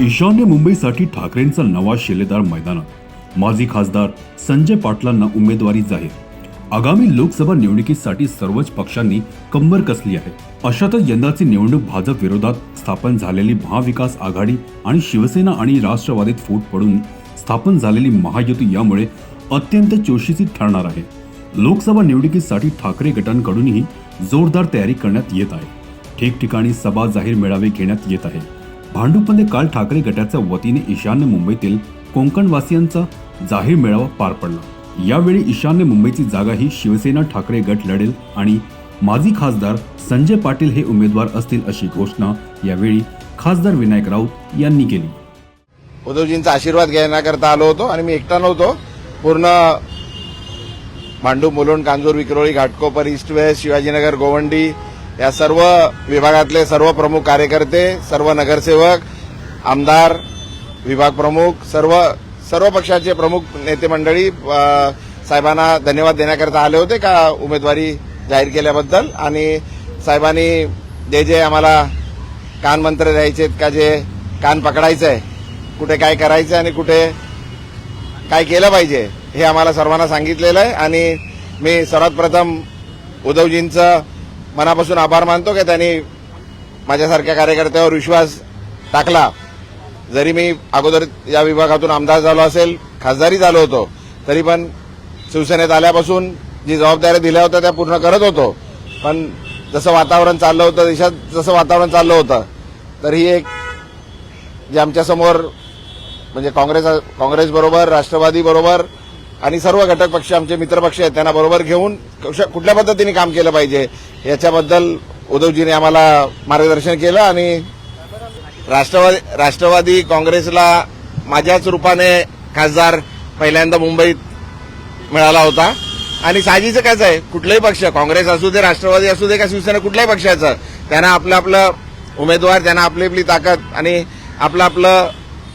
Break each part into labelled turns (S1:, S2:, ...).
S1: ईशान्य मुंबईसाठी ठाकरेंचा नवा शिलेदार मैदानात. माजी खासदार संजय पाटलांना उमेदवारी जाहीर. आगामी लोकसभा निवडणुकीसाठी सर्वच पक्षांनी कंबर कसली आहे. अशातच यंदाची निवडणूक भाजप विरोधात स्थापन झालेली महाविकास आघाडी आणि शिवसेना आणि राष्ट्रवादीत फूट पडून स्थापन झालेली महायुती यामुळे अत्यंत चोशीची ठरणार आहे. लोकसभा निवडणुकीसाठी ठाकरे गटांकडूनही जोरदार तयारी करण्यात येत आहे. ठिकठिकाणी सभा जाहीर मेळावे घेण्यात येत आहे. भांडूपमध्ये काल ठाकरे गटाच्या वतीने ईशान्य मुंबईतील कोकणवासियांचा जाहीर मेळावा पार पडला. यावेळी ईशान्य मुंबईची जागा ही शिवसेना ठाकरे गट लढेल आणि माजी खासदार संजय पाटील हे उमेदवार असतील अशी घोषणा यावेळी खासदार विनायक राऊत यांनी केली.
S2: उद्धवजींचा आशीर्वाद घेण्याकरता आलो होतो आणि मी एकटा नव्हतो. पूर्ण मांडू मुलुंड कांजूर विक्रोळी घाटकोपर ईस्ट वेस्ट शिवाजीनगर गोवंडी या सर्व विभागातले सर्व प्रमुख कार्यकर्ते सर्व नगरसेवक आमदार विभाग प्रमुख सर्व सर्व पक्षाचे प्रमुख नेते मंडळी साहेबांना धन्यवाद देण्याकरता आले होते का उमेदवारी जाहीर केल्याबद्दल? आणि साहेबांनी जे जे आम्हाला कानमंत्र द्यायचे का जे कान पकडायचं आहे कुठे काय करायचं आणि कुठे काय केलं पाहिजे हे आम्हाला सर्वांना सांगितलेलं आहे. आणि मी सर्वात प्रथम उद्धवजींचं मनापासून आभार मानतो की त्यांनी माझ्यासारख्या कार्यकर्त्यावर विश्वास टाकला. जरी मी अगोदर या विभागातून आमदार झालो असेल खासदारी झालो होतो तरी पण शिवसेनेत आल्यापासून जी जबाबदाऱ्या दिल्या होत्या त्या पूर्ण करत होतो. पण जसं वातावरण चाललं होतं देशात जसं वातावरण चाललं होतं तर ही एक जे आमच्यासमोर म्हणजे काँग्रेस काँग्रेसबरोबर राष्ट्रवादीबरोबर आणि सर्व घटक पक्ष आमचे मित्रपक्ष आहेत त्यांना बरोबर घेऊन कशा- कुठल्या पद्धतीने काम केलं पाहिजे याच्याबद्दल उद्धवजीने आम्हाला मार्गदर्शन केलं आणि राष्ट्रवादी राष्ट्रवादी काँग्रेसला माझ्याच रूपाने खासदार पहिल्यांदा मुंबईत मिळाला होता. आणि साजीचं कायच आहे कुठलाही पक्ष काँग्रेस असू दे राष्ट्रवादी असू दे का शिवसेना कुठल्याही पक्षाचं त्यांना आपलं आपलं उमेदवार त्यांना आपली आपली ताकद आणि आपलं आपलं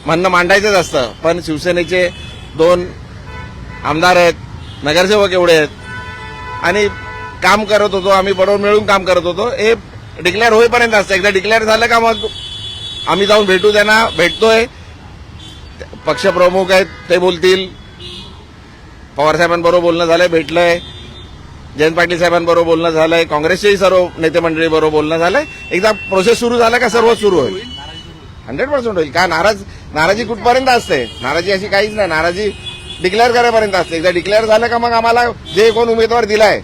S2: म्हणणं मांडायचंच असतं. पण शिवसेनेचे दोन आमदार आहेत नगरसेवक एवढे आहेत. आणि काम करत होतो आम्ही बरोबर मिळून काम करत होतो. हे डिक्लेअर होईपर्यंत असतं. एकदा डिक्लेअर झालं का मग? आम्ही जाऊन भेटू त्यांना. भेटतोय. पक्षप्रमुख आहेत ते बोलतील. पवारसाहेबांबरोबर बोलणं झालंय भेटलंय. जयंत पाटील साहेबांबरोबर बोलणं झालंय. काँग्रेसचेही सर्व नेते मंडळीबरोबर बोलणं झालंय. एकदा प्रोसेस सुरू झाला का सर्व सुरू होईल? हंड्रेड पर्सेंट होईल. का नाराज नाराजी कुठपर्यंत असते? नाराजी अशी काहीच नाही. नाराजी डिक्लेअर करायपर्यंत असते. एकदा डिक्लेअर झालं का मग आम्हाला जे कोण उमेदवार दिलाय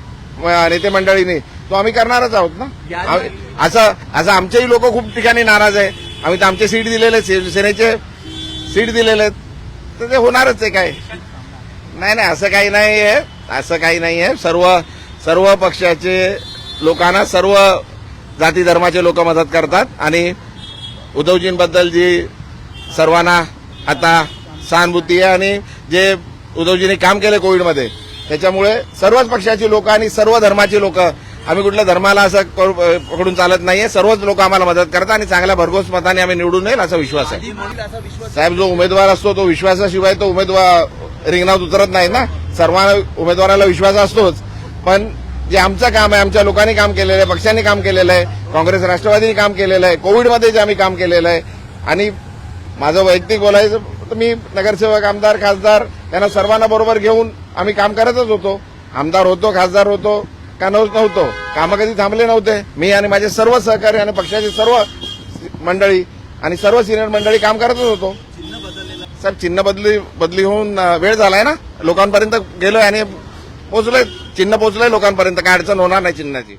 S2: नेते मंडळीने तो आम्ही करणारच आहोत ना? असं असं आमचेही लोक खूप ठिकाणी नाराज आहे. आम्ही तर आमचे सीट दिलेले शिवसेनेचे सीट दिलेले आहेत तर ते होणारच आहे काय? नाही नाही असं काही नाही आहे. असं काही नाही आहे. सर्व सर्व पक्षाचे लोकांना सर्व जाती धर्माचे लोक मदत करतात. आणि उद्धवजींबद्दल जी सर्वांना आता सहानुभूती आहे आणि जे उद्धवजींनी काम केलं कोविडमध्ये. त्याच्यामुळे सर्वच पक्षाची लोक आणि सर्व धर्माची लोक आम्ही कुठल्या धर्माला असं पकडून चालत नाहीये. सर्वच लोक आम्हाला मदत करतात आणि चांगल्या भरघोस मताने आम्ही निवडून येईल असा विश्वास आहे. साहेब जो उमेदवार असतो तो विश्वासाशिवाय तो उमेदवार रिंगणात उतरत नाही ना. सर्वांना उमेदवाराला विश्वास असतोच. पण जे आमचं काम आहे आमच्या लोकांनी काम केलेलं आहे पक्षांनी काम केलेलं आहे काँग्रेस राष्ट्रवादीने काम केलेलं आहे कोविडमध्ये जे आम्ही काम केलेलं आहे. आणि माझं वैयक्तिक बोलायचं मी नगरसेवक आमदार खासदार यांना सर्वांना बरोबर घेऊन आम्ही काम करतच होतो. आमदार होतो खासदार होतो का नव्हत- नव्हतो? कामं कधी थांबले नव्हते. मी आणि माझे सर्व सहकारी आणि पक्षाचे सर्व मंडळी आणि सर्व सिनियर मंडळी काम करतच होतो. सर चिन्ह बदली बदली होऊन वेळ झालाय ना? लोकांपर्यंत गेलोय आणि पोहोचलोय. चिन्ह पोहोचलंय लोकांपर्यंत. काय अडचण होणार नाही चिन्हाची.